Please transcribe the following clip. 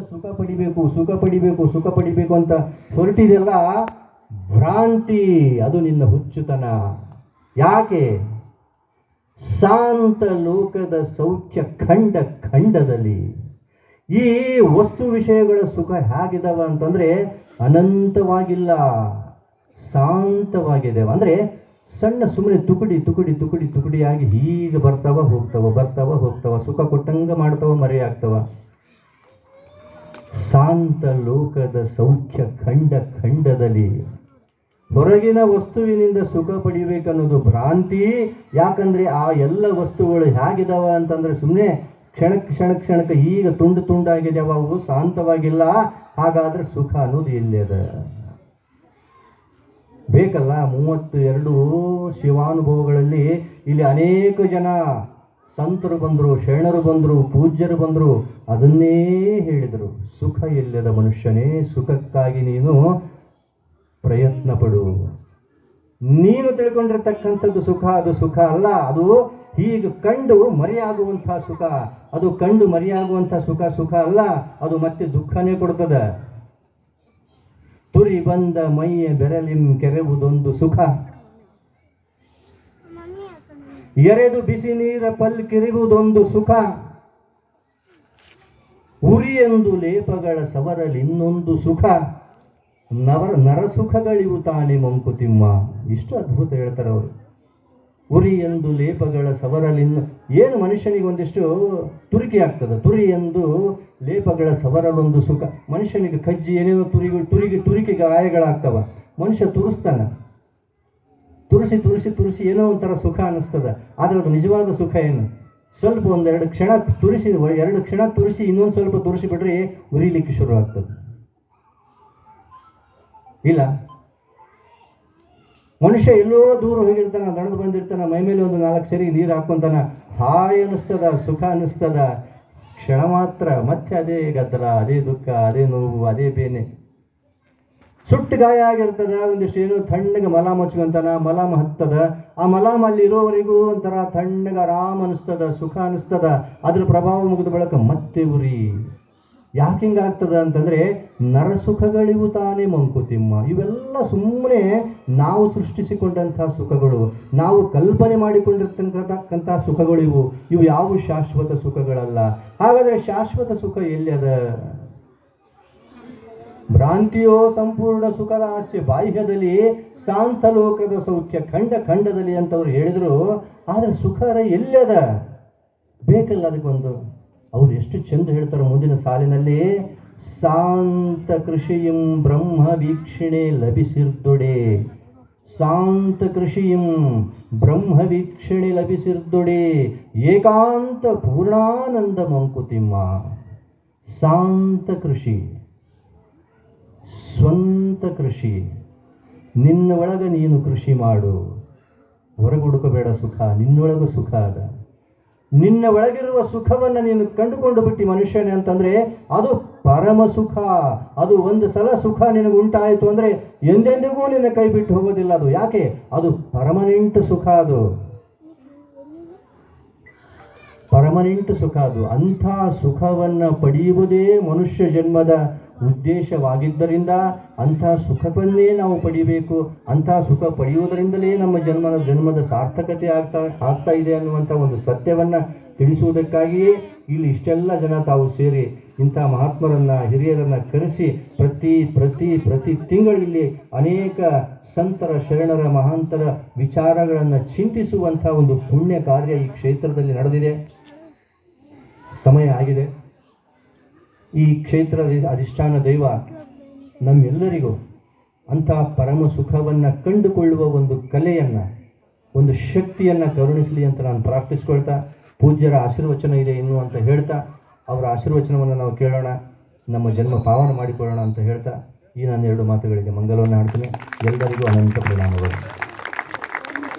ಸುಖ ಪಡಿಬೇಕು ಸುಖ ಪಡಿಬೇಕು ಸುಖ ಪಡಿಬೇಕು ಅಂತ ಹೊರಟಿದೆಲ್ಲ ಭ್ರಾಂತಿ. ಅದು ನಿನ್ನ ಹುಚ್ಚುತನ. ಯಾಕೆ? ಶಾಂತ ಲೋಕದ ಸೌಖ್ಯ ಖಂಡ ಖಂಡದಲ್ಲಿ. ಈ ವಸ್ತು ವಿಷಯಗಳ ಸುಖ ಹೇಗಿದಾವ ಅಂತಂದ್ರೆ ಅನಂತವಾಗಿಲ್ಲ. ಶಾಂತವಾಗಿದೆ ಅಂದ್ರೆ ಸಣ್ಣ ಸುಮ್ಮನೆ ತುಕುಡಿ ತುಕುಡಿ ತುಕುಡಿ, ತುಕುಡಿಯಾಗಿ ಹೀಗೆ ಬರ್ತಾವ, ಹೋಗ್ತಾವ ಬರ್ತಾವ, ಹೋಗ್ತಾವ, ಸುಖ ಕೊಟ್ಟಂಗ ಮಾಡ್ತಾವ, ಮರೆಯಾಗ್ತಾವ. ಶಾಂತ ಲೋಕದ ಸೌಖ್ಯ ಖಂಡ ಖಂಡದಲ್ಲಿ ಹೊರಗಿನ ವಸ್ತುವಿನಿಂದ ಸುಖ ಪಡಿಬೇಕನ್ನೋದು ಭ್ರಾಂತಿ. ಯಾಕಂದ್ರೆ ಆ ಎಲ್ಲ ವಸ್ತುಗಳು ಹೇಗಿದಾವ ಅಂತಂದ್ರೆ ಸುಮ್ಮನೆ ಕ್ಷಣ ಕ್ಷಣ ಕ್ಷಣಕ್ಕೆ ಈಗ ತುಂಡು ತುಂಡಾಗಿದ್ದಾವೆ ಅವು ಶಾಂತವಾಗಿಲ್ಲ. ಹಾಗಾದ್ರೆ ಸುಖ ಅನ್ನೋದು ಇಲ್ಲದ ಬೇಕಲ್ಲ ಮೂವತ್ತು ಎರಡು ಶಿವಾನುಭವಗಳಲ್ಲಿ ಇಲ್ಲಿ ಅನೇಕ ಜನ ಸಂತರು ಬಂದರು, ಶರಣರು ಬಂದರು, ಪೂಜ್ಯರು ಬಂದರು, ಅದನ್ನೇ ಹೇಳಿದರು. ಸುಖ ಇಲ್ಲದ ಮನುಷ್ಯನೇ, ಸುಖಕ್ಕಾಗಿ ನೀನು ಪ್ರಯತ್ನ ಪಡು. ನೀನು ತಿಳ್ಕೊಂಡಿರ್ತಕ್ಕಂಥದ್ದು ಸುಖ, ಅದು ಸುಖ ಅಲ್ಲ. ಅದು ಹೀಗೆ ಕಂಡು ಮರೆಯಾಗುವಂಥ ಸುಖ. ಅದು ಕಂಡು ಮರೆಯಾಗುವಂತಹ ಸುಖ ಸುಖ ಅಲ್ಲ. ಅದು ಮತ್ತೆ ದುಃಖನೇ ಕೊಡ್ತದೆ. ತುರಿ ಬಂದ ಮೈಯ ಬೆರಲಿಂ ಕೆರೆವುದೊಂದು ಸುಖ. ಎರೆದು ಬಿಸಿ ನೀರ ಪಲ್ ಕಿರಿವುದೊಂದು ಸುಖ. ಎಂದು ಲೇಪಗಳ ಸವರಲಿ ಇನ್ನೊಂದು ಸುಖ. ನವರ ನರಸುಖಗಳಿವು ತಾನೆ ಮಂಕುತಿಮ್ಮ ಇಷ್ಟು ಅದ್ಭುತ ಹೇಳ್ತಾರೆ ಅವರು. ಉರಿ ಎಂದು ಲೇಪಗಳ ಸವರಲಿನ್ನು ಏನು ಮನುಷ್ಯನಿಗೆ ಒಂದಿಷ್ಟು ತುರಿಕೆ ಆಗ್ತದೆ. ತುರಿ ಎಂದು ಲೇಪಗಳ ಸವರಲೊಂದು ಸುಖ. ಮನುಷ್ಯನಿಗೆ ಕಜ್ಜಿ ಏನೇನೋ ತುರಿಗಳು, ತುರಿಗೆ ತುರಿಕೆ ಗಾಯಗಳಾಗ್ತವ. ಮನುಷ್ಯ ತುರಿಸ್ತಾನ. ತುರಿಸಿ ತುರಿಸಿ ತುರಿಸಿ ಏನೋ ಒಂಥರ ಸುಖ ಅನ್ನಿಸ್ತದ. ಆದರೆ ಅದು ನಿಜವಾದ ಸುಖ ಏನು? ಸ್ವಲ್ಪ ಒಂದೆರಡು ಕ್ಷಣ ತುರಿಸಿ ಎರಡು ಕ್ಷಣ ತುರಿಸಿ ಇನ್ನೊಂದು ಸ್ವಲ್ಪ ತುರಿಸಿ ಬಿಟ್ರೆ ಉರಿಲಿಕ್ಕೆ ಶುರು ಆಗ್ತದೆ. ಇಲ್ಲ? ಮನುಷ್ಯ ಎಲ್ಲೋ ದೂರ ಹೋಗಿರ್ತಾನ ನಡೆದು ಬಂದಿರ್ತಾನ, ಮೈ ಮೇಲೆ ಒಂದು ನಾಲ್ಕು ಸರಿ ನೀರು ಹಾಕೊಂತಾನ ಹಾಯ್ ಅನ್ನಿಸ್ತದ, ಸುಖ ಅನ್ನಿಸ್ತದ. ಕ್ಷಣ ಮಾತ್ರ, ಮತ್ತೆ ಅದೇ ಗದ್ದಲ, ಅದೇ ದುಃಖ, ಅದೇ ನೋವು, ಅದೇ ಬೇನೆ. ಸುಟ್ಟು ಗಾಯ ಆಗಿರ್ತದೆ, ಒಂದಿಷ್ಟು ಏನು ತಣ್ಣಗೆ ಮಲಾಮ ಹಚ್ಕೊಂತಾನ ಮಲಾಮ ಹತ್ತದ ಆ ಮಲಾಮ ಅಲ್ಲಿ ಇರೋವರೆಗೂ ಒಂಥರ ತಣ್ಣಗೆ ಆರಾಮ ಅನಿಸ್ತದ, ಸುಖ ಅನಿಸ್ತದ, ಅದ್ರ ಪ್ರಭಾವ ಮುಗಿದ ಬಳಕ ಮತ್ತೆ ಉರಿ. ಯಾಕೆ ಹಿಂಗಾಗ್ತದ ಅಂತಂದ್ರೆ, ನರಸುಖಗಳಿವು ತಾನೇ ಮಂಕುತಿಮ್ಮ. ಇವೆಲ್ಲ ಸುಮ್ಮನೆ ನಾವು ಸೃಷ್ಟಿಸಿಕೊಂಡಂತಹ ಸುಖಗಳು, ನಾವು ಕಲ್ಪನೆ ಮಾಡಿಕೊಂಡಿರ್ತಕ್ಕಂಥ ಸುಖಗಳಿವು. ಇವು ಯಾವ ಶಾಶ್ವತ ಸುಖಗಳಲ್ಲ. ಹಾಗಾದ್ರೆ ಶಾಶ್ವತ ಸುಖ ಎಲ್ಲಿ ಅದ ಭ್ರಾಂತಿಯೋ ಸಂಪೂರ್ಣ ಸುಖದ ಆಸ್ಯ ಬಾಹ್ಯದಲ್ಲಿ ಶಾಂತ ಲೋಕದ ಸೌಖ್ಯ ಖಂಡ ಖಂಡದಲ್ಲಿ ಅಂತವ್ರು ಹೇಳಿದರು, ಆದರೆ ಸುಖರ ಎಲ್ಲದ? ಬೇಕಲ್ಲ ಅದಕ್ಕೊಂದು ಅವ್ರು ಎಷ್ಟು ಚೆಂದ ಹೇಳ್ತಾರೆ ಮುಂದಿನ ಸಾಲಿನಲ್ಲಿ, ಶಾಂತ ಕೃಷಿಯಂ ಬ್ರಹ್ಮ ವೀಕ್ಷಣೆ ಲಭಿಸಿರ್ದೊಡೆ. ಶಾಂತ ಕೃಷಿಯಂ ಬ್ರಹ್ಮ ವೀಕ್ಷಣೆ ಲಭಿಸಿರ್ದೊಡೆ. ಏಕಾಂತ ಪೂರ್ಣಾನಂದ ಮಂಕುತಿಮ್ಮ. ಶಾಂತ ಕೃಷಿ. ಸ್ವಂತ ಕೃಷಿ. ನಿನ್ನ ಒಳಗೆ ನೀನು ಕೃಷಿ ಮಾಡು. ಹೊರಗೆ ಹುಡುಕಬೇಡ ಸುಖ, ನಿನ್ನೊಳಗೆ ಸುಖ ಅದ. ನಿನ್ನ ಒಳಗಿರುವ ಸುಖವನ್ನು ನೀನು ಕಂಡುಕೊಂಡು ಬಿಟ್ಟು ಮನುಷ್ಯನೇ ಅಂತಂದ್ರೆ ಅದು ಪರಮ ಸುಖ. ಅದು ಒಂದು ಸಲ ಸುಖ ನಿನಗೆ ಉಂಟಾಯಿತು ಅಂದ್ರೆ ಎಂದೆಂದಿಗೂ ನಿನ್ನ ಕೈ ಬಿಟ್ಟು ಹೋಗೋದಿಲ್ಲ ಅದು. ಯಾಕೆ? ಅದು ಪರ್ಮನೆಂಟ್ ಸುಖ ಅದು. ಪರ್ಮನೆಂಟ್ ಸುಖ ಅದು. ಅಂಥ ಸುಖವನ್ನು ಪಡೆಯುವುದೇ ಮನುಷ್ಯ ಜನ್ಮದ ಉದ್ದೇಶವಾಗಿದ್ದರಿಂದ ಅಂಥ ಸುಖವನ್ನೇ ನಾವು ಪಡಿಬೇಕು, ಅಂಥ ಸುಖ ಪಡೆಯುವುದರಿಂದಲೇ ನಮ್ಮ ಜನ್ಮದ ಜನ್ಮದ ಸಾರ್ಥಕತೆ ಆಗ್ತಾ ಆಗ್ತಾ ಇದೆ ಅನ್ನುವಂಥ ಒಂದು ಸತ್ಯವನ್ನು ತಿಳಿಸುವುದಕ್ಕಾಗಿಯೇ ಇಲ್ಲಿ ಇಷ್ಟೆಲ್ಲ ಜನ ತಾವು ಸೇರಿ ಇಂಥ ಮಹಾತ್ಮರನ್ನು, ಹಿರಿಯರನ್ನು ಕರೆಸಿ ಪ್ರತಿ ಪ್ರತಿ ಪ್ರತಿ ತಿಂಗಳಲ್ಲಿ ಅನೇಕ ಸಂತರ ಶರಣರ ಮಹಾಂತರ ವಿಚಾರಗಳನ್ನು ಚಿಂತಿಸುವಂಥ ಒಂದು ಪುಣ್ಯ ಕಾರ್ಯ ಈ ಕ್ಷೇತ್ರದಲ್ಲಿ ನಡೆದಿದೆ. ಸಮಯ ಆಗಿದೆ. ಈ ಕ್ಷೇತ್ರದ ಅಧಿಷ್ಠಾನ ದೈವ ನಮ್ಮೆಲ್ಲರಿಗೂ ಅಂತಹ ಪರಮ ಸುಖವನ್ನು ಕಂಡುಕೊಳ್ಳುವ ಒಂದು ಕಲೆಯನ್ನು, ಒಂದು ಶಕ್ತಿಯನ್ನು ಕರುಣಿಸಲಿ ಅಂತ ನಾನು ಪ್ರಾರ್ಥಿಸ್ಕೊಳ್ತಾ, ಪೂಜ್ಯರ ಆಶೀರ್ವಚನ ಇದೆ ಇನ್ನು ಅಂತ ಹೇಳ್ತಾ, ಅವರ ಆಶೀರ್ವಚನವನ್ನು ನಾವು ಕೇಳೋಣ, ನಮ್ಮ ಜನ್ಮ ಪಾವನ ಮಾಡಿಕೊಳ್ಳೋಣ ಅಂತ ಹೇಳ್ತಾ, ಈ ನಾನು ಎರಡು ಮಾತುಗಳಿಗೆ ಮಂಗಲವನ್ನು ಆಡ್ತೀನಿ ಎಲ್ಲರಿಗೂ ಅನಂತ ಪ್ರಣಾಮಗಳು.